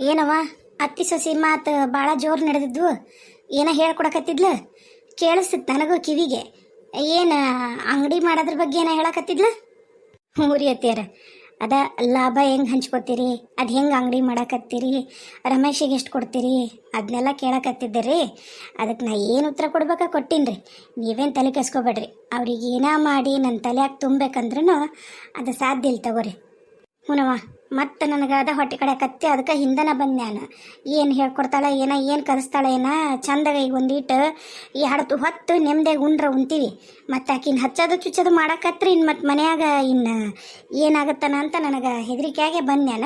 ಏನವ ಅತ್ತಿ ಸೊಸಿ ಮಾತು ಭಾಳ ಜೋರು ನಡೆದಿದ್ವು. ಏನ ಹೇಳ್ಕೊಡಕತ್ತಿದ್ಲು? ಕೇಳಿಸ್ತಿತ್ತು ನನಗೂ ಕಿವಿಗೆ. ಏನು ಅಂಗಡಿ ಮಾಡೋದ್ರ ಬಗ್ಗೆ ಏನ ಹೇಳಕತ್ತಿದ್ಲು? ಹ್ಞೂ ಅತ್ತಿಯರ ಅದ ಲಾಭ ಹೆಂಗೆ ಹಂಚ್ಕೊತೀರಿ? ಅದು ಹೆಂಗೆ ಅಂಗಡಿ ಮಾಡಕತ್ತೀರಿ? ರಮೇಶಿಗೆ ಎಷ್ಟು ಕೊಡ್ತೀರಿ? ಅದನ್ನೆಲ್ಲ ಕೇಳಕತ್ತಿದ್ದೆ ರೀ ಅದಕ್ಕೆ ನಾ ಏನು ಉತ್ತರ ಕೊಡ್ಬೇಕ ಕೊಟ್ಟೀನಿ ರೀ ನೀವೇನು ತಲೆ ಕೆಸ್ಕೊಬೇಡ್ರಿ. ಅವ್ರಿಗೆ ಏನೋ ಮಾಡಿ ನನ್ನ ತಲೆಯಾಗ ತುಂಬಬೇಕಂದ್ರೂ ಅದು ಸಾಧ್ಯ ಇಲ್ಲ ತಗೋರಿ. ಹ್ಞೂನವ್ವ ಮತ್ತೆ ನನಗೆ ಅದ ಹೊಟ್ಟೆ ಕಡೆ ಕತ್ತಿ, ಅದಕ್ಕೆ ಹಿಂದನ ಬಂದೆ ನಾನು ಏನು ಹೇಳ್ಕೊಡ್ತಾಳೆ, ಏನ, ಏನು ಕಲಿಸ್ತಾಳೆ ಏನ? ಚಂದಾಗ ಈಗ ಒಂದಿಟ್ಟು ಈ ಹಡತು ಹೊತ್ತು ನೆಮ್ಮದಿಯಾಗಿ ಉಂಡ್ರ ಉಣ್ತೀವಿ. ಮತ್ತು ಆಕಿನ ಹಚ್ಚೋದು ಚುಚ್ಚೋದು ಮಾಡಕತ್ರಿ ಇನ್ನು ಮತ್ತು ಮನೆಯಾಗ ಇನ್ನು ಏನಾಗತ್ತನ ಅಂತ ನನಗೆ ಹೆದರಿಕೆಯಾಗೆ ಬಂದ್ಯಾನ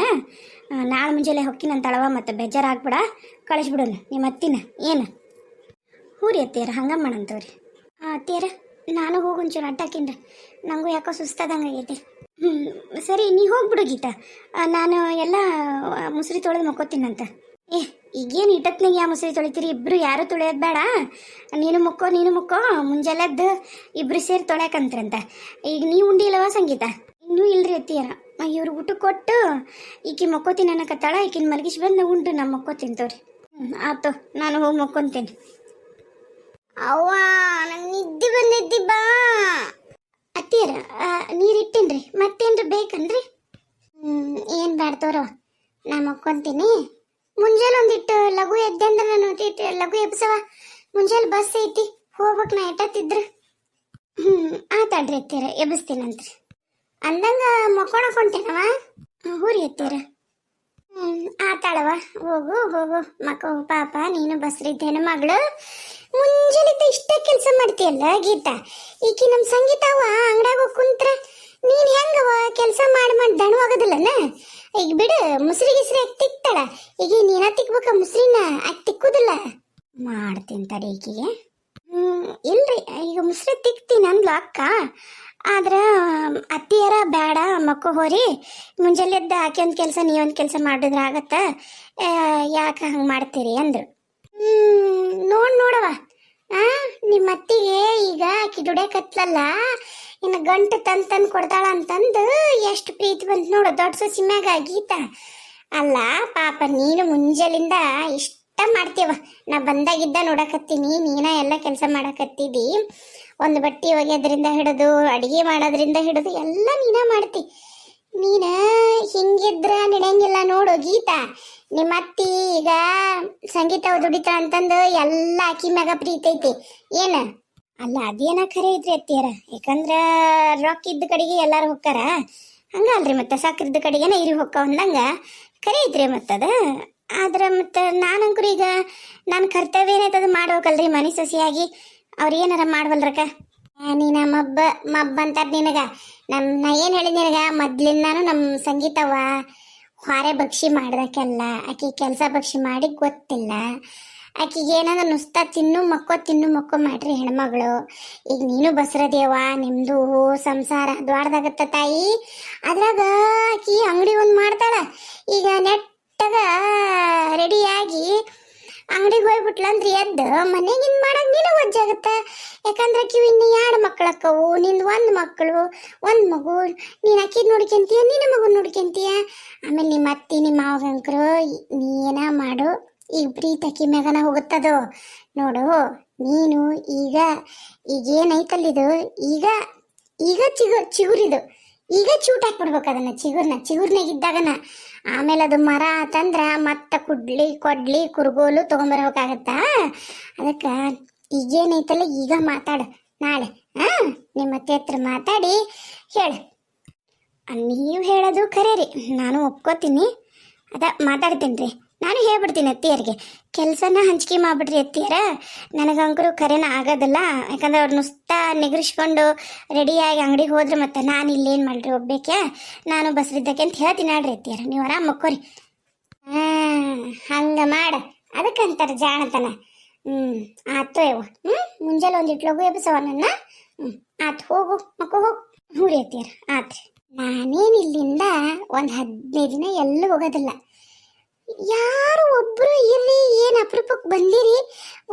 ನಾಳೆ ಮುಂಜಾನೆ ಹೊಕ್ಕಿನಂತಳವ ಮತ್ತು ಬೇಜಾರಾಗ್ಬಿಡ. ಕಳಿಸ್ಬಿಡೋಣ, ನಿಮ್ಮ ಅತ್ತಿನ, ಏನು? ಹೂರಿ ಅತ್ತಿಯರ ಹಂಗೆ ಮಾಡಂತವ್ರಿ ಹಾಂ ಅತ್ತಿಯರ, ನಾನು ಹೋಗಿ ಒಂಚೂರು ಅಡ್ಡಾಕಿನ್ರಿ. ನನಗೂ ಯಾಕೋ ಸುಸ್ತಾದಂಗೆ ಆಗೈತಿ ಸರಿ, ನೀ ಹೋಗ್ಬಿಡು ಗೀತಾ. ನಾನು ಎಲ್ಲ ಮುಸುರಿ ತೊಳೆದು ಮಕ್ಕೋತೀನಂತ. ಏ, ಈಗೇನು ಇಟ್ಟತ್ನಾಗ ಯಾವ ಮುಸುರಿ ತೊಳಿತೀರಿ? ಇಬ್ರು ಯಾರು ತೊಳೆಯೋದು ಬೇಡ. ನೀನು ಮುಕ್ಕೋ ನೀನು ಮುಕ್ಕೋ, ಮುಂಜಾನೆದ್ದು ಇಬ್ರು ಸೇರಿ ತೊಳೆಯಕಂತ್ರಂತ. ಈಗ ನೀವು ಉಂಡಿಲ್ಲವ ಸಂಗೀತ? ಇನ್ನೂ ಇಲ್ರಿ ಅತ್ತಿಯರ. ಇವ್ರು ಊಟ ಕೊಟ್ಟು ಈಕೆ ಮಕ್ಕೋತೀನಿ ಅನ್ನಕತ್ತಾಳ ಈಕಿನ ಮಲಗಿಸಿ ಬಂದು ಉಂಡು, ನಾ ಮಕ್ಕೋತೀನಿ ತೋರಿ. ಹ್ಞೂ ನಾನು ಹೋಗಿ ಮಕ್ಕೊಂತೀನಿ. ಅವ್ವ ನನ್ನ ನಿದ್ದೆ ಬಂದಿದ್ದಿ ಬಾ. ನೀರು ಇಟ್ಟೇನ್ರಿ ಮತ್ತೇನ್ರಿ ಬೇಕನ್ರಿ? ಏನು ಬ್ಯಾಡ ತೋರೋ ನಾ ಮಕ್ಕೊಂತೀನಿ. ಮುಂಜಾನೆ ಒಂದಿಟ್ಟು ಲಘು ಎದ್ದೆ ಅಂದ್ರೆ ನಾನು ಲಘು ಎಬ್ಸವ ಮುಂಜಾನೆ ಬಸ್ ಐತಿ, ಹೋಗ್ಬೇಕು ನಾ ಎಟ್ಟತ್ತಿದ್ರು ಹ್ಮ್ ಆತಾಡ್ರಿ ಎತ್ತೀರ ಎಬ್ಬಿಸ್ತೀನಂತ್ರಿ ಅಂದಂಗ ಮಕ್ಕೊಳಕ್ಕೆ ಹೊಂಟೇನವ ಹ್ಞೂ ಎತ್ತೀರ ಆತಾಳವ ಹೋಗು ಹೋಗು. ಮಕ್ಕ, ಪಾಪ, ನೀನು ಬಸ್ರಿದ್ದೇನು ಮಗಳು. ಮುಂಜಾನೆ ಇಷ್ಟ ಕೆಲಸ ಮಾಡ್ತೀಯಲ್ಲ ಗೀತಾ? ಈಕಿ ನಮ್ಮ ಸಂಗೀತ ಅಂಗಡ್ಯಾಗ ಹೋಗ್ ಕುಂತ್ರ ನೀನ್ ಹೆಂಗವ ಕೆಲಸ ಮಾಡಿ ಮಾಡಿ ದಣು ಆಗೋದಿಲ್ಲನ? ಈಗ ಬಿಡು, ಮುಸ್ರಿ ಗಿಸ್ರಿ ಆಗಿ ತಿಕ್ತಾಳ. ಈಗ ನೀನ ತಿಕ್ಬೇಕ, ಮುಸ್ರಿನ ಅಕ್ ತಿಕ್ಕುದಿಲ್ಲ. ಮಾಡ್ತೀನಿ ತಡಿ ಈಕಿಗೆ. ಹ್ಮ್, ಇಲ್ರಿ, ಈಗ ಮುಸ್ರಿ ತಿಕ್ತೀನಿ ಅಂದ್ಲು ಅಕ್ಕ. ಆದ್ರ, ಅತ್ತಿಯರ ಬೇಡ ಮಕ್ಕ ಹೋರಿ. ಮುಂಜಾನೆ ಎದ್ದ ಆಕೆ ಒಂದು ಕೆಲಸ ನೀವೊಂದು ಕೆಲಸ ಮಾಡಿದ್ರೆ ಆಗತ್ತ. ಯಾಕ ಹಂಗೆ ಮಾಡ್ತೀರಿ ಅಂದ್ರು. ಆ ನಿಮ್ಮ ಅತ್ತಿಗೆ ಈಗ ಆಕಿ ದುಡಿಯಕತ್ಲಲ್ಲ, ಇನ್ನು ಗಂಟು ತಂದ್ ತಂದು ಕೊಡ್ತಾಳ ಅಂತಂದು ಎಷ್ಟು ಪ್ರೀತಿ ಬಂತು ನೋಡು, ದೊಡ್ಡ ಸೊಸಿ ಮ್ಯಾಗ ಗೀತಾ ಅಲ್ಲ, ಪಾಪ ನೀನು ಮುಂಜಾಲಿಂದ ಇಷ್ಟ ಮಾಡ್ತೀವ. ನಾ ಬಂದಾಗಿದ್ದ ನೋಡಕತ್ತೀನಿ, ನೀನ ಎಲ್ಲ ಕೆಲಸ ಮಾಡಕತ್ತಿದಿ. ಒಂದು ಬಟ್ಟೆ ಒಗೆಯೋದ್ರಿಂದ ಹಿಡಿದು, ಅಡಿಗೆ ಮಾಡೋದ್ರಿಂದ ಹಿಡಿದು ಎಲ್ಲ ನೀನ ಮಾಡ್ತಿ. ನೀನ ಹಿಂಗಿದ್ರ ನಡೆಯಂಗಿಲ್ಲ ನೋಡು ಗೀತಾ. ನಿಮ್ಮ ಅತ್ತಿ ಈಗ ಸಂಗೀತ ದುಡಿತ ಅಂತಂದು ಎಲ್ಲ ಆಕಿ ಮ್ಯಾಗ ಪ್ರೀತಿ ಐತಿ. ಏನ? ಅಲ್ಲ ಅದೇನ ಖರೆ ಐತ್ರಿ ಅತ್ತಿಯರ? ಯಾಕಂದ್ರ ರೊಕ್ಕ ಇದ್ದ ಕಡೆಗೆ ಎಲ್ಲಾರು ಹೊಕ್ಕಾರ. ಹಂಗ ಅಲ್ರಿ ಮತ್ತೆ ಸಕ್ರಿದ್ದ ಕಡೆಗೆನ ಇರಿ ಹೊಕ್ಕ ಅಂದಂಗ ಖರೆ ಐತ್ರಿ ಮತ್ತದ ಆದ್ರ ಮತ್ತ ನಾನಂಕರು ಈಗ ನನ್ನ ಕರ್ತವ್ಯ ಏನೈತದ ಮಾಡ್ಬೇಕಲ್ರಿ ಮನೆ ಸಸಿಯಾಗಿ. ಅವ್ರು ಏನಾರ ಮಾಡ್ವಲ್ರಕ್ಕ? ಆ, ನೀನ ಮಬ್ಬ ಮಬ್ಬ ಅಂತಾರ ನಿನಗ. ನಮ್, ನಾ ಏನ್ ಹೇಳಿದ್ ನಿನಗ? ಮೊದ್ಲಿಂದಾನು ನಮ್ ಸಂಗೀತವ ಹೊರೆ ಭಕ್ಷಿ ಮಾಡ್ದಕ್ಕೆಲ್ಲ, ಆಕಿ ಕೆಲಸ ಭಕ್ಷಿ ಮಾಡಿ ಗೊತ್ತಿಲ್ಲ. ಆಕಿಗೆ ಏನಂದ್ರೆ ನುಸ್ತ ತಿನ್ನು ಮಕ್ಕೋ ತಿನ್ನು ಮಕ್ಕೋ ಮಾಡ್ರಿ ಹೆಣ್ಮಗಳು. ಈಗ ನೀನು ಬಸರದೇವ, ನಿಮ್ದು ಸಂಸಾರ ದ್ವಾಡ್ದಾಗತ್ತ ತಾಯಿ. ಅದ್ರಾಗ ಆಕಿ ಅಂಗಡಿ ಒಂದು ಮಾಡ್ತಾಳ. ಈಗ ನೆಟ್ಟಗ ರೆಡಿಯಾಗಿ ಅಂಗಡಿಗೆ ಹೋಗ್ಬಿಟ್ಲಂದ್ರೆ ಎದ್ದು? ಮನೆಗಿನ್ ಮಾಡಕ್ ನೀನು ಒಜ್ಜಾಗತ್ತ ಯಾಕಂದ್ರೆ ಕಿವಿ ಇನ್ನು ಎರಡು ಮಕ್ಕಳಕ್ಕವು ನಿಂದು ಒಂದು ಮಕ್ಕಳು ಒಂದು ಮಗು. ನೀನು ಅಕ್ಕಿ ನೋಡ್ಕೊಂತೀಯ ನಿನ್ನ ಮಗು ನೋಡ್ಕೊಂತೀಯ ಆಮೇಲೆ ನಿಮ್ಮ ಅತ್ತಿ ನಿಮ್ಮ ನೀ ಏನ ಮಾಡು, ಈಗ ಪ್ರೀತಿ ಅಕ್ಕಿ ಮ್ಯಾಗನ ಹೋಗುತ್ತದು. ನೋಡು, ನೀನು ಈಗ ಈಗ ಏನೈತಲ್ಲಿದು ಈಗ ಈಗ ಚಿಗು, ಚಿಗುರಿದು. ಈಗ ಚೂಟ್ ಹಾಕ್ಬಿಡ್ಬೇಕು ಅದನ್ನ ಚಿಗುರ್ನ. ಚಿಗುರ್ನಾಗ ಇದ್ದಾಗನ ಆಮೇಲೆ ಅದು ಮರ ಆತಂದ್ರ ಮತ್ತೆ ಕುಡ್ಲಿ, ಕೊಡ್ಲಿ, ಕುರ್ಗೋಲು ತಗೊಂಬರ್ಬೇಕಾಗತ್ತ? ಅದಕ್ಕೆ ಈಗೇನೈತಲ್ಲ ಈಗ ಮಾತಾಡು, ನಾಳೆ ಹಾ ನಿಮ್ಮ ಅತ್ತೆ ಹತ್ರ ಮಾತಾಡಿ ಹೇಳು. ನೀವು ಹೇಳೋದು ಖರೆ ರೀ ನಾನು ಒಪ್ಕೋತೀನಿ. ಅದ ಮಾತಾಡ್ತೀನಿ ರೀ ನಾನು ಹೇಳ್ಬಿಡ್ತೀನಿ ಅತ್ತಿಯರಿಗೆ, ಕೆಲಸನ ಹಂಚಿಕೆ ಮಾಡಿಬಿಡ್ರಿ ಅತ್ತಿಯರ. ನನಗಂಕರು ಕರೆನ ಆಗೋದಿಲ್ಲ, ಯಾಕಂದ್ರೆ ಅವ್ರು ನುಸ್ತ ನೆಗರಿಸ್ಕೊಂಡು ರೆಡಿಯಾಗಿ ಅಂಗಡಿಗೆ ಹೋದ್ರೆ ಮತ್ತೆ ನಾನು ಇಲ್ಲೇನು ಮಾಡ್ರಿ ಒಬ್ಬೇಕೆ ನಾನು ಬಸ್ರಿದ್ದಕ್ಕೆ ಅಂತ ಹೇಳ್ತೀನಿ ನೋಡ್ರಿ ಅತ್ತಿಯರ, ನೀವು ಆರಾಮ್ ಮಕ್ಕೋರಿ. ಹಾಂ, ಹಂಗೆ ಮಾಡ, ಅದಕ್ಕಂತಾರೆ ಜಾಣತನ. ಹ್ಞೂ ಆತು ಯವ್ವ. ಹ್ಞೂ ಮುಂಜಾನೆ ಒಂದು ಇಟ್ಲೋಗು ಎಬ್ಸವ ನನ್ನ. ಹ್ಞೂ ಆತು, ಹೋಗು, ಮಕ್ಕೋ, ಹೋಗು. ಹ್ಞೂ ರೀ ಅತ್ತಿಯರ, ಆತ್ರಿ. ನಾನೇನು ಇಲ್ಲಿಂದ ಒಂದು ಹದಿನೈದು ದಿನ ಎಲ್ಲೂ ಹೋಗೋದಿಲ್ಲ. ಯಾರು ಒಬ್ರು ಇರ್ರಿ ಏನ್ ಅಪರೂಪಕ್ಕೆ ಬಂದಿರಿ?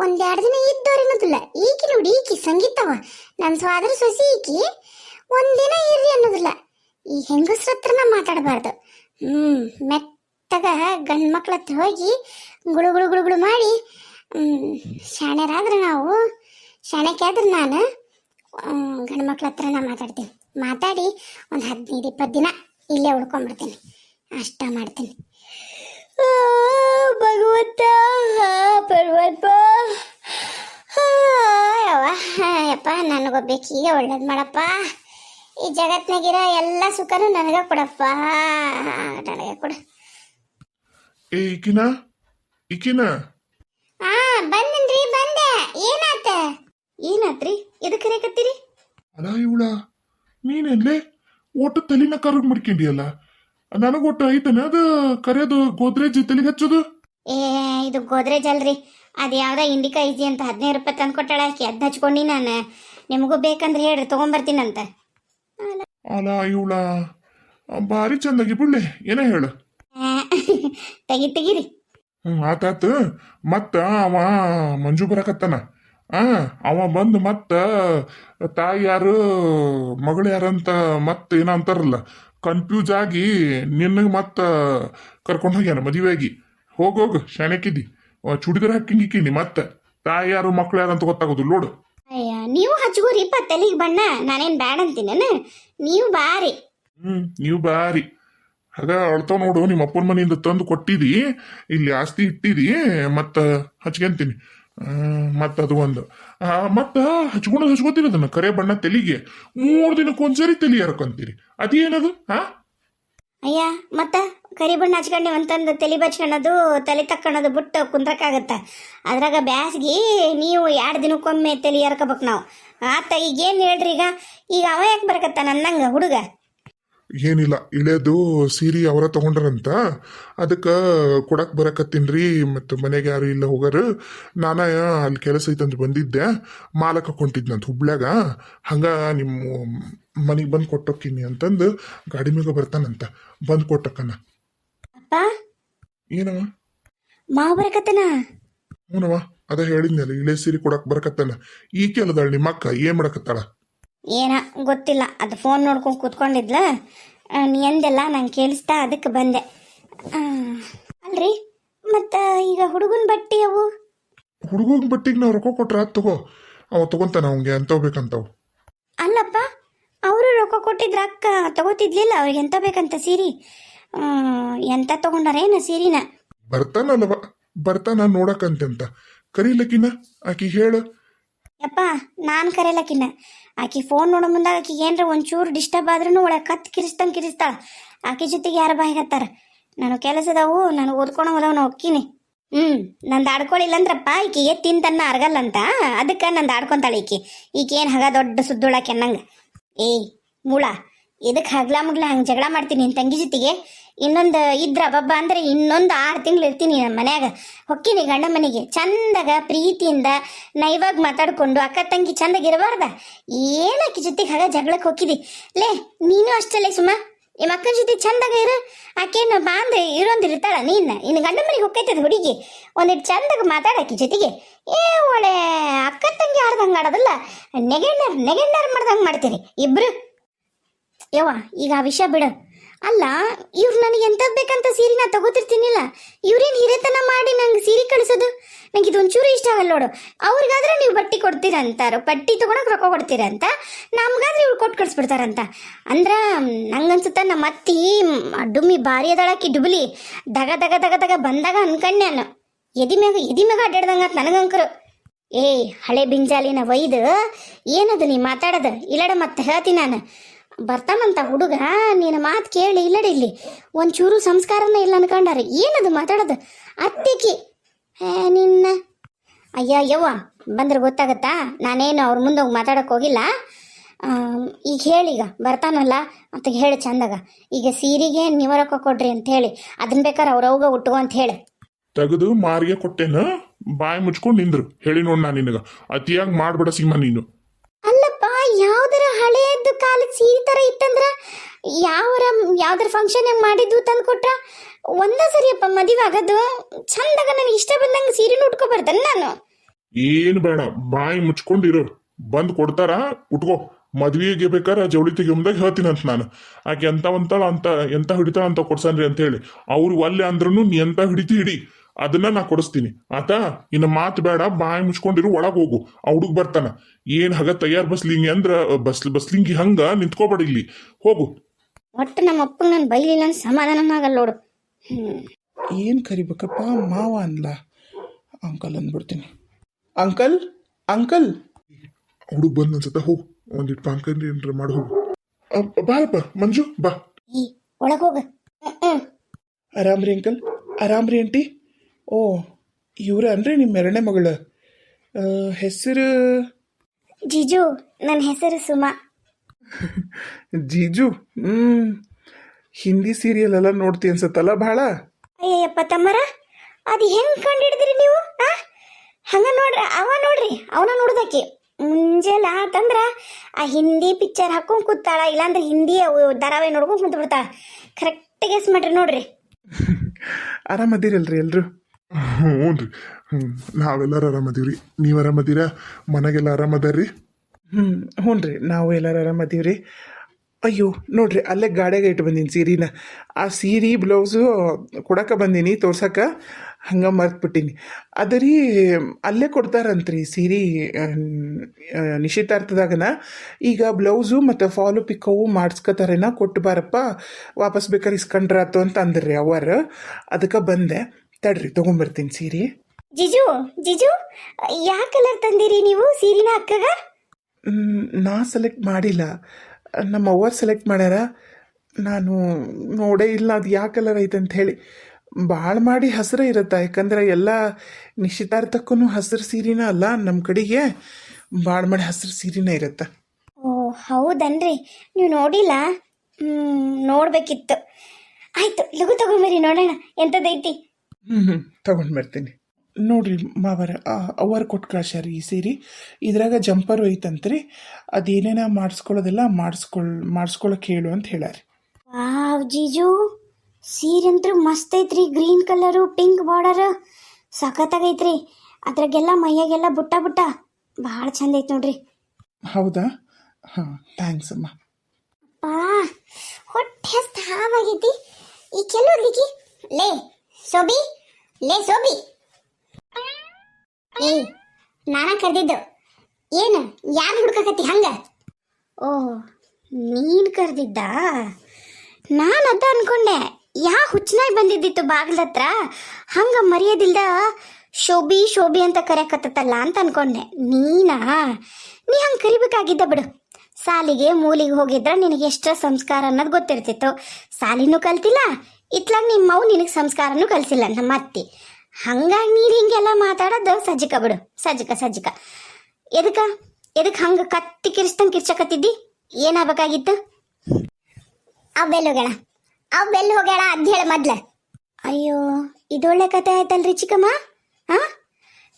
ಒಂದೆರಡು ದಿನ ಇದ್ದವ್ರು ಅನ್ನೋದಿಲ್ಲ. ಈಕಿ ನೋಡಿ, ಈಕಿ ಸಂಗೀತವ. ನನ್ನ ಸ್ವಾದ್ರ ಸೊಸಿ ಈಕಿ. ಒಂದಿನ ಇರ್ರಿ ಅನ್ನೋದಿಲ್ಲ. ಈ ಹೆಂಗಸ್ರ ಹತ್ರನ ಮಾತಾಡಬಾರ್ದು. ಹ್ಮ್, ಮೆತ್ತಗ ಗಂಡ್ ಮಕ್ಳ ಹತ್ರ ಹೋಗಿ ಗುಳು ಗುಳು ಗುಳು ಗುಳು ಮಾಡಿ ಶಾಣ್ಯರಾದ್ರೆ ನಾವು ಶಾಣಕ್ಕೆ ನಾನು ಗಂಡು ಮಕ್ಳ ಹತ್ರ ನಾ ಮಾತಾಡ್ತೀನಿ. ಮಾತಾಡಿ ಒಂದು ಹದಿನೈದು ಇಪ್ಪತ್ತು ದಿನ ಇಲ್ಲೇ ಉಳ್ಕೊಂಡ್ಬಿಡ್ತೀನಿ. ಅಷ್ಟ ಮಾಡ್ತೀನಿ. ಭಗವಂತ ಪರ್ವತ. ಯಪ್ಪ ನನಗೊಬ್ಬಕ್ಕೆ ಈಗ ಒಳ್ಳೇದು ಮಾಡಪ್ಪ. ಈ ಜಗತ್ನಾಗಿರೋ ಎಲ್ಲ ಸುಖನೂ ನನಗೆ ಕೊಡಪ್ಪ. ನನಗೆ ಕೊಡು. ಏ ಈಕಿನ? ಈಕಿನ? ಆ ಬಂದನ್ರಿ ಬಂದೆ. ಏನಾತ? ಏನಾತ್ರಿ? ಎದಕ್ಕೆ ಕರೆಯಕತ್ತೀರಿ? ಅಲ್ಲ ಇವಳ. ನೀನೆಲ್ಲೇ ಒಟ್ಟು ತಲಿನ ಕರಗ್ ಮಾಡ್ಕೊಂಡಿಯಲ್ಲ? ನನಗ ಒಟ್ಟು ಐತನ? ಅದು ಕರೆದು ಗೋದ್ರೇಜ್ ತಲೆಗೆ ಹಚ್ಚೋದು? ಏ ಇದು ಗೋದ್ರೇಜ್ ಅಲ್ರಿ. ಅದು ಯಾವ್ದೋ ಇಂಡಿಕಾ ಐತಿ ಅಂತ ಹದಿನೈದು ರೂಪಾಯಿ ತಂದು ಕೊಟ್ಟಾಳ. ಆಕಿ ಅದ್ ಹಚ್ಕೊಂಡು ನಾನು. ನಿಮಗೂ ಬೇಕಂದ್ರೆ ಹೇಳ್ರಿ ತೊಗೊಂಬರ್ತೀನಂತ. ಅಲ್ಲ ಇವಳ ಭಾರಿ ಚಂದಾಗಿ ಬಿಡ್ಲೆ. ಏನ ಹೇಳು. ತಗಿ ತೆಗಿ ತೆಗಿರಿ. ಹ್ಮ್ ಆತಾತ. ಮತ್ತ ಅವ ಮಂಜು ಬರಕತ್ತಾನ. ಆ ಅವ ಬಂದು ಮತ್ತ ತಾಯಿ ಯಾರು ಮಗಳು ಯಾರಂತ ಮತ್ತ ಏನೋ ಅಂತಾರಲ್ಲ. ಕನ್ಫ್ಯೂಸ್ ಆಗಿ ನಿನ್ನಗೆ ಮತ್ತೆ ಕರ್ಕೊಂಡು ಹೋಗ್ಯಾನ ಮದುವೆಯಾಗಿ. ಹೋಗೋಗು ಶಾಣಕ್ಕಿದ್ದಿ ಚುಡಿದಾರ ಹಾಕಿಂಗಿಕ್ಕಿನಿ ಮತ್ತ. ತಾಯಿ ಯಾರು ಮಕ್ಳು ಯಾರು ಅಂತ ಗೊತ್ತಾಗೋದು ನೋಡು ಅಯ್ಯ ನೀವು ಹಚ್ಕೋರಿಪ್ಪ ತಲೆಗೆ ಬಣ್ಣ. ನಾನೇನ್ ಬ್ಯಾಡ ಅಂತೀನ ನೀವು ಬಾರಿ. ಹ್ಮ್ ನೀವು ಬಾರಿ. ಹಾಗ ಅಳ್ತಾವ್ ನೋಡು ನಿಮ್ಮ ಅಪ್ಪನ ಮನೆಯಿಂದ ತಂದು ಕೊಟ್ಟಿದಿ ಇಲ್ಲಿ ಆಸ್ತಿ ಇಟ್ಟಿದಿ ಮತ್ತ ಹಚ್ಕೊಂತೀನಿ ಅದು ಒಂದು. ಮತ್ತ ಹಚ್ಕೊಂಡು ಹಚ್ಕೋತೀರಿ ಅದನ್ನ, ಕರೆ ಬಣ್ಣ ತೆಲಿಗೆ. ಮೂರು ದಿನಕ್ಕೊಂದ್ಸರಿ ತಲೆ ಹರ್ಕೊಂತೀರಿ. ಅದೇನದು ಹಾ ಅಯ್ಯ, ಮತ್ತ ಕರಿ ಬಣ್ಣ ಹಚ್ಕೊಂಡು ಅಂತಂದು ತಲೆ ಬಚ್ಕೊಳೋದು ತಲೆ ತಕ್ಕೊಳೋದು ಬಿಟ್ಟು ಕುಂದ್ರಕ್ಕಾಗತ್ತ? ಅದ್ರಾಗ ಬ್ಯಾಸ್ಗಿ ನೀವು ಎರಡು ದಿನಕ್ಕೊಮ್ಮೆ ತಲೆ ಹರ್ಕೋಬೇಕು ನಾವು. ಆತ ಈಗ ಏನು ಹೇಳ್ರಿ ಈಗ? ಈಗ ಅವ ಯಾಕೆ ಬರಕತ್ತ ನನ್ನಂಗ ಹುಡುಗ? ಏನಿಲ್ಲ ಇಳೆದು ಸೀರೆ ಅವರ ತಗೊಂಡ್ರಂತ ಅದಕ್ಕೆ ಕೊಡಕ್ ಬರಕತ್ತೀನ್ರಿ ಮತ್ತು ಮನೆಗೆ ಯಾರು ಇಲ್ಲ ಹೋಗಾರ ನಾನ ಅಲ್ಲಿ ಕೆಲಸ ಐತಂತ ಬಂದಿದ್ದೆ ಮಾಲಕ ಕೊಂಟಿದ್ನಂತ ಹುಬ್ಳ್ಯಾಗ ಹಂಗ ನಿಮ್ಮ ಮನೆಗೆ ಬಂದು ಕೊಟ್ಟೋಕ್ಕಿನಿ ಅಂತಂದು ಗಾಡಿ ಮ್ಯಾಗ ಬರ್ತಾನಂತ ಬಂದು ಕೊಟ್ಟಕ್ಕನ. ಏನವ? ಮಾವ ಬರಕತ್ತನ? ಹ್ಞೂನವ ಅದ ಹೇಳಿದ್ನಲ್ಲ ಇಳೆ ಸೀರೆ ಕೊಡಕ್ ಬರಕತ್ತಾನ ಈ ಅಲ್ಲದಾಳ ನಿಮ್ಮ ಅಕ್ಕ ಏನ್ ಮಾಡಕತ್ತಾಳ? ಏನ ಗೊತ್ತಿಲ್ಲ. ಅದು ಫೋನ್ ನೋಡ್ಕೊಂಡು ಕೂತ್ಕೊಂಡಿದ್ಲ? ನೀ ಎಂದೆಲ್ಲ ನಂಗೆ ಕೇಳಿಸ್ತಾ ಅದಕ್ಕೆ ಬಂದೆ. ಅಲ್ರಿ ಮತ್ತು ಈಗ ಹುಡುಗನ ಬಟ್ಟೆ ಅವು? ಹುಡುಗನ ಬಟ್ಟಿಗೆ ನಾವು ರೊಕ್ಕ ಕೊಟ್ರ ತಗೋ. ಅವ ತಗೊಂತಾನ ಅವಂಗೆ ಎಂತ ಬೇಕಂತವು? ಅಲ್ಲಪ್ಪ ಅವರು ರೊಕ್ಕ ಕೊಟ್ಟಿದ್ರ ಅಕ್ಕ ತಗೋತಿದ್ಲಿಲ್ಲ ಅವ್ರಿಗೆ ಎಂತ ಬೇಕಂತ ಸೀರಿ? ಎಂತ ತಗೊಂಡಾರೇನ ಸೀರಿನ? ಬರ್ತಾನಲ್ವ ಬರ್ತಾನ ನೋಡಕಂತೆ ಕರೀಲಕ್ಕಿನ ಆಕಿ ಹೇಳು. ಯಪ್ಪ, ನಾನು ಕರೆಯಲಕ್ಕಿನ್ನ. ಆಕೆ ಫೋನ್ ನೋಡೋ ಮುಂದಾಗ ಆಕೆ ಏನ್ರ ಒಂಚೂರು ಡಿಸ್ಟರ್ಬ್ ಆದ್ರೂ ಒಳಗೆ ಕತ್ ಕಿರಿಸ್ತಂಗೆ ಕಿರಿಸ್ತಾಳ. ಆಕಿ ಜೊತೆಗೆ ಯಾರು ಬಾಯಿ ಹತ್ತಾರ. ನಾನು ಕೆಲಸದವು ನಾನು ಓದ್ಕೊಂಡು ಹೋದವ್ ನಾ ಹೊಕ್ಕಿನಿ ಹ್ಞೂ ನಂದು ಆಡ್ಕೊಳ್ಳಿಲ್ಲ ಅಂದ್ರಪ್ಪ ಈಕಿಗೆ ಅರ್ಗಲ್ಲ ಅಂತ? ಅದಕ್ಕೆ ನಂದು ಆಡ್ಕೊಂತಾಳೆ ಈಕಿ. ಈಕೆ ಏನು ಹಗ ದೊಡ್ಡ ಸುದ್ದೊಳಕ್ಕೆ ಅನ್ನಂಗೆ. ಏಯ್, ಮೂಳ ಇದಕ್ಕೆ ಹಗ್ಲ ಮುಗ್ಲ ಹಂಗೆ ಜಗಳ ಮಾಡ್ತೀನಿ ನಿನ್ನ ತಂಗಿ ಜೊತೆಗೆ? ಇನ್ನೊಂದು ಇದ್ರ ಬಬ್ಬ ಅಂದ್ರೆ ಇನ್ನೊಂದು ಆರು ತಿಂಗಳು ಇರ್ತೀನಿ ನಮ್ಮ ಮನ್ಯಾಗ. ಹೊಕ್ಕಿನಿ ಗಂಡ ಮನೆಗೆ. ಚಂದಾಗ ಪ್ರೀತಿಯಿಂದ ನೈವಾಗ ಮಾತಾಡ್ಕೊಂಡು ಅಕ್ಕ ತಂಗಿ ಚಂದಾಗ ಇರಬಾರ್ದ? ಏನಕ್ಕೆ ಜೊತೆಗೆ ಹಾಗ ಜಗಳಕ್ಕೆ ಹೊಕ್ಕಿದಿ ಲೇ, ನೀನು ಅಷ್ಟಲ್ಲೇ ಸುಮ್ಮ ನಿಮ್ಮ ಅಕ್ಕನ ಜೊತೆ ಚಂದಾಗ ಇರು. ಆಕೇನು ಬಾ ಅಂದ್ರೆ ಇರೋಂದು ಇರ್ತಾಳ ನೀನು? ಇನ್ನು ಗಂಡ ಮನೆಗೆ ಹೊಕ್ಕೈತದ ಹುಡುಗಿ. ಒಂದಿಟ್ಟು ಚಂದಾಗ ಮಾತಾಡಕ್ಕೆ ಜೊತೆಗೆ. ಏ ಒಳ್ಳೆ ಅಕ್ಕ ತಂಗಿ ಆಡ್ದಂಗೆ ಆಡೋದಲ್ಲ. ನೆಗೆಂಡರ್ ನೆಗೆಂಡರ್ ಮಾಡ್ದಂಗೆ ಮಾಡ್ತೀರಿ ಇಬ್ರು? ಯವ್ವ, ಈಗ ಆ ವಿಷಯ ಬಿಡು. ಅಲ್ಲ, ಇವ್ರು ನನಗೆ ಎಂಥದ್ದು ಬೇಕಂತ ಸೀರೆ ನಾ ತಗೋತಿರ್ತೀನಿಲ್ಲ. ಇವ್ರೇನು ಹಿರೇತನ ಮಾಡಿ ನಂಗೆ ಸೀರೆ ಕಳಿಸೋದು? ನಂಗೆ ಇದೊಂಚೂರು ಇಷ್ಟ ಆಗಲ್ಲ ನೋಡು. ಅವ್ರಿಗಾದ್ರೆ ನೀವು ಬಟ್ಟೆ ಕೊಡ್ತೀರಂತಾರು? ಬಟ್ಟೆ ತೊಗೊಳಕ್ ರೊಕ್ಕ ಕೊಡ್ತೀರಂತ? ನಮ್ಗಾದ್ರೆ ಇವ್ರು ಕೊಟ್ಟು ಕಳಿಸ್ಬಿಡ್ತಾರಂತ. ನಂಗೆ ನಂಗನ್ಸುತ್ತ ನಮ್ಮ ಅತ್ತಿ ಡುಮ್ಮಿ ಭಾರಿ ಅದಳಾಕಿ ಡುಬ್ಲಿ. ದಗ ದಗ ದಗ ದಗ ಬಂದಾಗ ಅನ್ಕಂಡೆ ನಾನು. ಎದಿ ಮ್ಯಾಗ ಎದಿ ಮ್ಯಾಗ ಅಡ್ಡಾಡ್ದಂಗ ನನಗಂಕರು. ಏಯ್, ಹಳೆ ಬಿಂಜಾಲಿನ ಒಯ್ದು ಏನದು ನೀ ಮಾತಾಡೋದು? ಇಲ್ಲಡ ಮತ್ತೆ ಹೇಳ್ತೀನಿ ನಾನು. ಬರ್ತಾನಂತ ಹುಡುಗ? ನಿನ್ನ ಮಾತು ಕೇಳಿ ಇಲ್ಲಡಿ ಇಲ್ಲಿ. ಒಂಚೂರು ಸಂಸ್ಕಾರನ ಇಲ್ಲ ಅನ್ಕೊಂಡಾರೆ. ಏನದು ಮಾತಾಡೋದು? ಅತ್ತಿಕಿ ಹೇ ನಿನ್ನ. ಅಯ್ಯ ಯವ್ವ ಬಂದ್ರೆ ಗೊತ್ತಾಗತ್ತಾ? ನಾನೇನು ಅವ್ರ ಮುಂದೆ ಹೋಗಿ ಮಾತಾಡಕ್ಕೆ ಹೋಗಿಲ್ಲ? ಈಗ ಹೇಳೀಗ ಬರ್ತಾನಲ್ಲ? ಅಂತ ಹೇಳಿ ಚಂದಾಗ. ಈಗ ಸೀರೆಗೆ ನೀವು ರೊಕ್ಕ ಕೊಡ್ರಿ ಅಂತ ಹೇಳಿ. ಅದನ್ನ ಬೇಕಾದ್ರೆ ಅವ್ರವ್ಗ ಹುಟ್ಟುವ ಅಂತ ಹೇಳಿ. ತೆಗೆದು ಮಾರಿಗೆ ಕೊಟ್ಟೇನ? ಬಾಯಿ ಮುಚ್ಕೊಂಡು ನಿಂದ್ರು. ಹೇಳಿ ನೋಡ್ ನಾನು ನಿನಗ. ಅತಿಯಾಗಿ ಮಾಡ್ಬೇಡ ಸಿಂಹ ನೀನು. ಹಳೆಯದ್ದು ಕಾಲ ಸೀರೆ ತರ ಇತ್ತಂದ್ರ ಯಾವರ, ಯಾವ್ದಾರ ಫಂಕ್ಷನ್ ಮಾಡಿದ್ದು ತಂದು ಕೊಟ್ರ ಒಂದ ಸರಿಯಪ್ಪ, ಮದುವೆ ಆಗೋದು. ಚಂದಾಗ ನನಗೆ ಇಷ್ಟ ಬಂದಂಗೆ ಸೀರೆನೂ ಉಟ್ಕೊ ಬರ್ತಾನೆ ನಾನು. ಏನು ಬೇಡ, ಬಾಯಿ ಮುಚ್ಕೊಂಡಿರು. ಬಂದು ಕೊಡ್ತಾರ, ಉಟ್ಕೋ. ಮದ್ವಿಗೆ ಬೇಕಾದ್ರೆ ಜವಳಿ ಹೇಳ್ತೀನಿ ಅಂತ ನಾನು. ಆಕೆ ಎಂತ ಅಂತ, ಎಂತ ಹಿಡಿತಾಳ ಅಂತ ಕೊಡ್ಸನ್ರಿ ಅಂತ ಹೇಳಿ. ಅವ್ರು ಒಲ್ಲೆ ಅಂದ್ರೂ ನೀ ಎಂತ ಹಿಡಿತಿ ಹಿಡಿ. ಅದನ್ನ ನಾ ಕೊಡಿಸ್ತೀನಿ. ಆತ ಇನ್ನು ಮಾತು ಬೇಡ ಬಾಯಿ ಮುಚ್ಕೊಂಡಿರು ಒಳಗೆ ಹೋಗು. ಆ ಹುಡುಗ ಬರ್ತಾನ. ಏನ್ ಹಗ ತಯಾರ್ ಬಸ್ಲಿಂಗಿ ಅಂದ್ರ ಬಸ್ ಬಸ್ಲಿಂಗಿ ಹಂಗ ನಿಂತ್ಕೋಬೇಡ ಇಲ್ಲಿ. ಹೋಗು. ಒಟ್ಟು ನಮ್ಮ ಅಪ್ಪ ನಾನು ಬೈಲಿಲ್ಲ ಅಂತ ಸಮಾಧಾನ ಆಗಲ್ಲ ನೋಡು. ಏನು ಕರಿಬೇಕಪ್ಪ ಮಾವ ಅನ್ಲ ಅಂಕಲ್ ಅಂದ್ಬಿಡ್ತೀನಿ. Uncle uncle. ಹುಡುಗ ಬಂದ್ ಅನ್ಸತ್ತ ಹೋಗು ಒಂದಿಟ್ಟು ಪಾಂಕಂದ್ರೆ ಏನ್ರ ಮಾಡಿ ಹೋಗು. ಅ, ಬಾರಪ್ಪ ಮಂಜು ಬಾ. ಈ ಒಳಗೆ ಹೋಗ. ಹ್ಞೂ ಆರಾಮ್ರಿ ಅಂಕಲ್ ಆರಾಮ್ರಿ ಆಂಟಿ. ಓ ಇವ್ರ ಅಂದ್ರೆ ನಿಮ್ಮ ಎರಡನೇ ಮಗಳು. ಹೆಸರು? ಜಿಜು ನನ್ನ ಹೆಸರು ಸುಮಾ. ಜೀಜು? ಹ್ಮ್. ಹಿಂದಿ ಸೀರಿಯಲ್ ಎಲ್ಲ ನೋಡ್ತಿ ಅನ್ಸತ್ತಲ್ಲ ಬಹಳ ಅಯ್ಯಪ್ಪ ತಮ್ಮರ ಅದು ಹೆಂಗ್ ಕಂಡಿಡಿದ್ರಿ ನೀವು ಆ? ಹಂಗ ನೋಡ್ರಿ ಅವ ನೋಡ್ರಿ ಅವನ ನೋಡ್ದಕ್ಕೆ. ಮುಂಜಾನೆ ಆತಂದ್ರ ಆ ಹಿಂದಿ ಪಿಕ್ಚರ್ ಹಾಕೊಂಡ್ ಕೂತಾಳ ಇಲ್ಲಾಂದ್ರೆ ಹಿಂದಿ ಅವು ಧಾರಾವಾಹಿ ನೋಡ್ಕೊಂಡ್ ಕುಂತ ಬಿಡ್ತಾಳ ಕರೆಕ್ಟ್ ಗೆಸ್ ಮಾಡ್ರಿ ನೋಡ್ರಿ. ಆರಾಮದಿರಲ್ರಿ ಎಲ್ರು? ಹ್ಞೂ ರೀ ಹ್ಞೂ ನಾವೆಲ್ಲರೂ ರೀ ನೀವು ಆರಾಮದೀರಾ? ಮನೆಗೆಲ್ಲ ಆರಾಮದಾರ್ರಿ? ಹ್ಞೂ ಹ್ಞೂ ರೀ ನಾವು ಎಲ್ಲರೂ ರೀ ಅಯ್ಯೋ, ನೋಡ್ರಿ, ಅಲ್ಲೇ ಗಾಡಿಯಾಗ ಇಟ್ಟು ಬಂದೀನಿ ಸೀರೆನ. ಆ ಸೀರೆ, ಬ್ಲೌಸು ಕೊಡಕ್ಕೆ ಬಂದೀನಿ ತೋರ್ಸಕ್ಕೆ ಹಂಗೆ ಮರ್ತ್ಬಿಟ್ಟೀನಿ. ಅದ ರೀ, ಅಲ್ಲೇ ಕೊಡ್ತಾರಂತ್ರಿ ಸೀರೆ ನಿಶ್ಚಿತಾರ್ಥದಾಗನ. ಈಗ ಬ್ಲೌಸು ಮತ್ತು ಫಾಲು ಪಿಕ್ಕವು ಮಾಡಿಸ್ಕೊತಾರೇನ, ಕೊಟ್ಟು ಬಾರಪ್ಪ, ವಾಪಸ್ ಬೇಕಾದ್ರೆ ಇಸ್ಕೊಂಡ್ರಾತು ಅಂತ ಅಂದ್ರಿ ಅವರ ಅದಕ್ಕೆ ಬಂದೆ. ತಡ್ರಿ ತಗೊಂಬರ್ತೀನಿ ಸೀರೆ. ಜಿಜು ಜಿಜು ಯಾವ ಕಲರ್ ತಂದಿರಿ ನೀವು ಸೀರಿನ ಅಕ್ಕಗ? ಮ್, ನಾ ಸೆಲೆಕ್ಟ್ ಮಾಡಿಲ್ಲ. ನಮ್ಮ ಅವ್ವ ಸೆಲೆಕ್ಟ್ ಮಾಡ್ಯಾರ. ನಾನು ನೋಡೇ ಇಲ್ಲ ಅದು ಯಾವ ಕಲರ್ ಐತೆ ಅಂತ ಹೇಳಿ. ಭಾಳ ಮಾಡಿ ಹಸಿರು ಇರುತ್ತೆ? ಯಾಕಂದ್ರೆ ಎಲ್ಲ ನಿಶ್ಚಿತಾರ್ಥಕ್ಕೂ ಹಸಿರು ಸೀರೆನ ಅಲ್ಲ ನಮ್ಮ ಕಡೆಗೆ. ಭಾಳ ಮಾಡಿ ಹಸಿರು ಸೀರೆನೇ ಇರುತ್ತೆ? ಓ ಹೌದನ್ರಿ. ನೀವು ನೋಡಿಲ್ಲ? ಹ್ಮ್ ನೋಡ್ಬೇಕಿತ್ತು. ಆಯ್ತು ಲಘು ತಗೊಂಬರಿ ನೋಡೋಣ. ಎಂಥದೈತಿ ಹ್ಞೂ ಹ್ಞೂ ತಗೊಂಡು ಬರ್ತೀನಿ. ನೋಡ್ರಿ ಮಾವರ ಅವರ್ ಕೊಟ್ಟು ಕಳ್ಸ್ಯಾರ ಈ ಸೀರೆ. ಇದ್ರಾಗ ಜಂಪರು ಐತಂತ್ರಿ ಅದೇನೇನ ಮಾಡಿಸ್ಕೊಳ್ಳೋದೆಲ್ಲ ಮಾಡಿಸ್ಕೊಳ್ ಮಾಡಿಸ್ಕೊಳಕ್ಕೆ ಹೇಳು ಅಂತ ಹೇಳಾರಿ ವಾವ್ ಜೀಜು. ಸೀರೆ ಅಂತೂ ಮಸ್ತ್ ಐತ್ರಿ ಗ್ರೀನ್ ಕಲರ್ ಪಿಂಕ್ ಬಾರ್ಡರ್. ಸಖತ್ತಾಗೈತ್ರಿ. ಅದ್ರಾಗೆಲ್ಲ ಮೈಯಾಗೆಲ್ಲ ಬುಟ್ಟ ಬುಟ್ಟ. ಭಾಳ ಚಂದ ಐತ್ ನೋಡ್ರಿ. ಹೌದಾ? ಹಾಂ ಥ್ಯಾಂಕ್ಸ್ ಅಮ್ಮ. ಪಾ ಹೊಟ್ಟೆ ಹಾವಾಗೈತಿ ಈ ಕೆಲವ್ರಿಗೆ ಲೇ ಸೋಬಿ, ಲೇ ಸೋಬಿ. ಏ ನಾನ ಕರೆದಿದ್ದು. ಏನು, ಯಾರು ಹುಡ್ಕಕತ್ತಿ ಹಂಗ? ಓ ನೀನ್ ಕರೆದಿದ್ದ? ನಾನು ಅದ ಅನ್ಕೊಂಡೆ, ಯಾ ಹುಚ್ಚನಾಗಿ ಬಂದಿದ್ದಿತ್ತು ಬಾಗ್ಲ ಹತ್ರ ಹಂಗ ಮರ್ಯಾದಿಲ್ದ ಶೋಭಿ ಶೋಭಿ ಅಂತ ಕರೆಯಕತ್ತಲ್ಲ ಅಂತ ಅನ್ಕೊಂಡೆ. ನೀನಾ? ನೀ ಹಂಗೆ ಕರಿಬೇಕಾಗಿದ್ದ ಬಿಡು. ಸಾಲಿಗೆ ಮೂಲಿಗೆ ಹೋಗಿದ್ರ ನಿನಗೆ ಎಷ್ಟ ಸಂಸ್ಕಾರ ಅನ್ನೋದು ಗೊತ್ತಿರ್ತಿತ್ತು. ಸಾಲಿನೂ ಕಲ್ತಿಲ್ಲ ಇತ್ಲಾಗ ನಿಮ್ಮ ಅವ್ ನಿನಗೆ ಸಂಸ್ಕಾರನೂ ಕಲ್ಸಿಲ್ಲ, ನಮ್ಮ ಅತ್ತಿ. ಹಂಗಾಗಿ ನೀನು ಹಿಂಗೆಲ್ಲ ಮಾತಾಡೋದು ಸಜ್ಜಿಕ ಬಿಡು. ಸಜ್ಜಿಕ ಸಜ್ಜಿಕ. ಎದಕ ಎದಕ್ಕೆ ಹಂಗೆ ಕತ್ತಿ ಕಿರ್ಸ್ತಂಗೆ ಕಿರ್ಚಕತ್ತಿದ್ದಿ? ಏನಾಗಬೇಕಾಗಿತ್ತು? ಅವ್ ಬೆಲ್ ಹೋಗ್ಯಾಳ. ಅವ್ ಬೆಲ್ ಹೋಗ್ಯಾಳ ಅದ್ ಹೇಳ ಮೊದ್ಲ. ಅಯ್ಯೋ, ಇದೊಳ್ಳೆ ಕತೆ ಆಯ್ತಲ್ರಿ ಚಿಕ್ಕಮ್ಮ? ಹಾ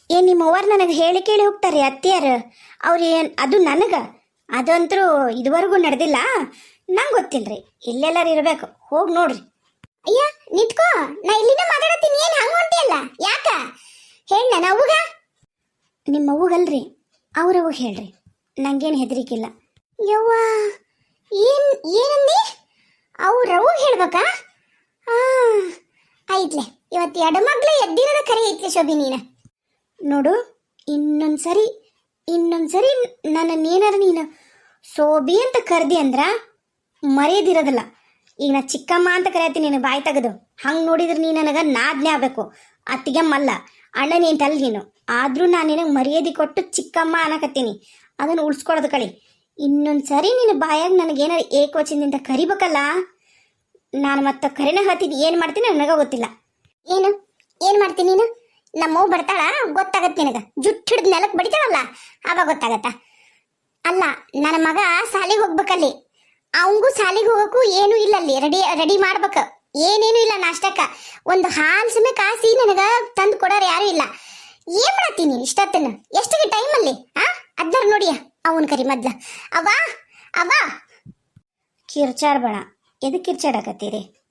ಏನ್ ನಿಮ್ಮ ನನಗೆ ಹೇಳಿ ಕೇಳಿ ಹೋಗ್ತಾರೆ ಅತ್ತಿಯಾರ? ಅವ್ರು ಏನ್, ಅದು ನನಗ? ಅದಂತರೂ ಇದುವರೆಗೂ ನಡೆದಿಲ್ಲ? ನಂಗೆ ಗೊತ್ತಿಲ್ರಿ. ಇಲ್ಲೆಲ್ಲರೂ ಇರಬೇಕು. ಹೋಗಿ ನೋಡ್ರಿ. ಅಯ್ಯ, ನಿಂತ್ಕೋ. ನಾ ಇಲ್ಲಿನೇ ಮಾತಾಡತ್ತೀನಿ. ಏನು ಹಂಗ ಹೊಂಟಿಯಲ್ಲ? ಯಾಕ? ಹೇಳ ನನ್ನ ಅವ್ಗ ನಿಮ್ಮ ಅವ್ಗಲ್ರಿ ಅವ್ರವ್ಗ ಹೇಳ್ರಿ. ನಂಗೇನು ಹೆದರಿಕಿಲ್ಲ. ಯವ್ವ, ಏನ್, ಏನಂದಿ? ಅವ್ರವ್ಗ ಹೇಳ್ಬೇಕಾ? ಆ ಆಯ್ತ್ಲೆ ಇವತ್ತು ಎಡಮಗ್ಲೆ ಎದ್ದಿರೋದ ಕರೆ ಐತ್ಲೆ ಶೋಭಿ ನೀನ. ನೋಡು, ಇನ್ನೊಂದ್ಸರಿ ಇನ್ನೊಂದ್ಸರಿ ನನ್ನನ್ನೇನಾರ ನೀನು ಸೋಬಿ ಅಂತ ಕರ್ದಿ ಅಂದ್ರ ಮರೆಯದಿರೋದಿಲ್ಲ. ಈಗ ನಾ ಚಿಕ್ಕಮ್ಮ ಅಂತ ಕರೆಯತ್ತೀನಿ ನಿನ್ನ ಬಾಯಿ ತೆಗೆದು. ಹಂಗೆ ನೋಡಿದ್ರೆ ನೀ ನನಗೆ ನಾದ್ನೆ ಆಗ್ಬೇಕು. ಅತ್ತಿಗೆಮ್ಮಲ್ಲ ಅಣ್ಣ ನೀನು ತಲ್ ನೀನು. ಆದ್ರೂ ನಾನು ನಿನಗೆ ಮರ್ಯಾದೆ ಕೊಟ್ಟು ಚಿಕ್ಕಮ್ಮ ಅನ್ನಕತ್ತೀನಿ ಅದನ್ನು ಉಳಿಸ್ಕೊಡೋದು ಕಳಿ. ಇನ್ನೊಂದ್ಸರಿ ನಿನ್ನ ಬಾಯಾಗ ನನಗೇನಾರು ಏಕವಚನದಿಂದ ಕರಿಬೇಕಲ್ಲ? ನಾನು ಮತ್ತೆ ಕರೆನ ಹತ್ತಿದ್ದು ಏನು ಮಾಡ್ತೀನಿ ನನಗೆ ಗೊತ್ತಿಲ್ಲ. ಏನು? ಏನು ಮಾಡ್ತೀನಿ ನೀನು? ನಮ್ಮವ್ ಬರ್ತಾಳ? ಗೊತ್ತಾಗತ್ತೆ ನಿನಗೆ. ಜುಟ್ಟು ಹಿಡಿದು ನೆಲಕ್ಕೆ ಬಡಿತಾಳಲ್ಲ? ಅವಾಗ ಗೊತ್ತಾಗತ್ತ? ಅಲ್ಲ, ನನ್ನ ಮಗ ಸಾಲಿಗೆ ಹೋಗ್ಬೇಕಲ್ಲಿ. ಅವಂಗೂ ಸಾಲಿಗೆ ಹೋಗಕ್ಕೂ ಏನೂ ಇಲ್ಲ ಅಲ್ಲಿ. ರೆಡಿ ರೆಡಿ ಮಾಡ್ಬೇಕು. ಏನೇನು ಇಲ್ಲ ನಾಷ್ಟಕ್ಕ. ಒಂದು ಹಾಲು ಸಮಯ ಕಾಸಿ ನನಗೆ ತಂದು ಕೊಡೋರು ಯಾರು ಇಲ್ಲ. ಏನ್ ಮಾಡತ್ತೀನಿ ನೀನು ಇಷ್ಟೊತ್ತನ? ಎಷ್ಟಿಗೆ ಅಲ್ಲಿ? ಆ? ಅದ್ನಾರ ನೋಡಿಯ? ಅವನ್ ಕರಿ ಮೊದ್ಲ. ಅವಾ ಅವಾ ಕಿರ್ಚಾಡ್ಬೇಡ. ಎದಕ್ಕೆ ಕಿರ್ಚಾಡಕತ್ತೀರಿ?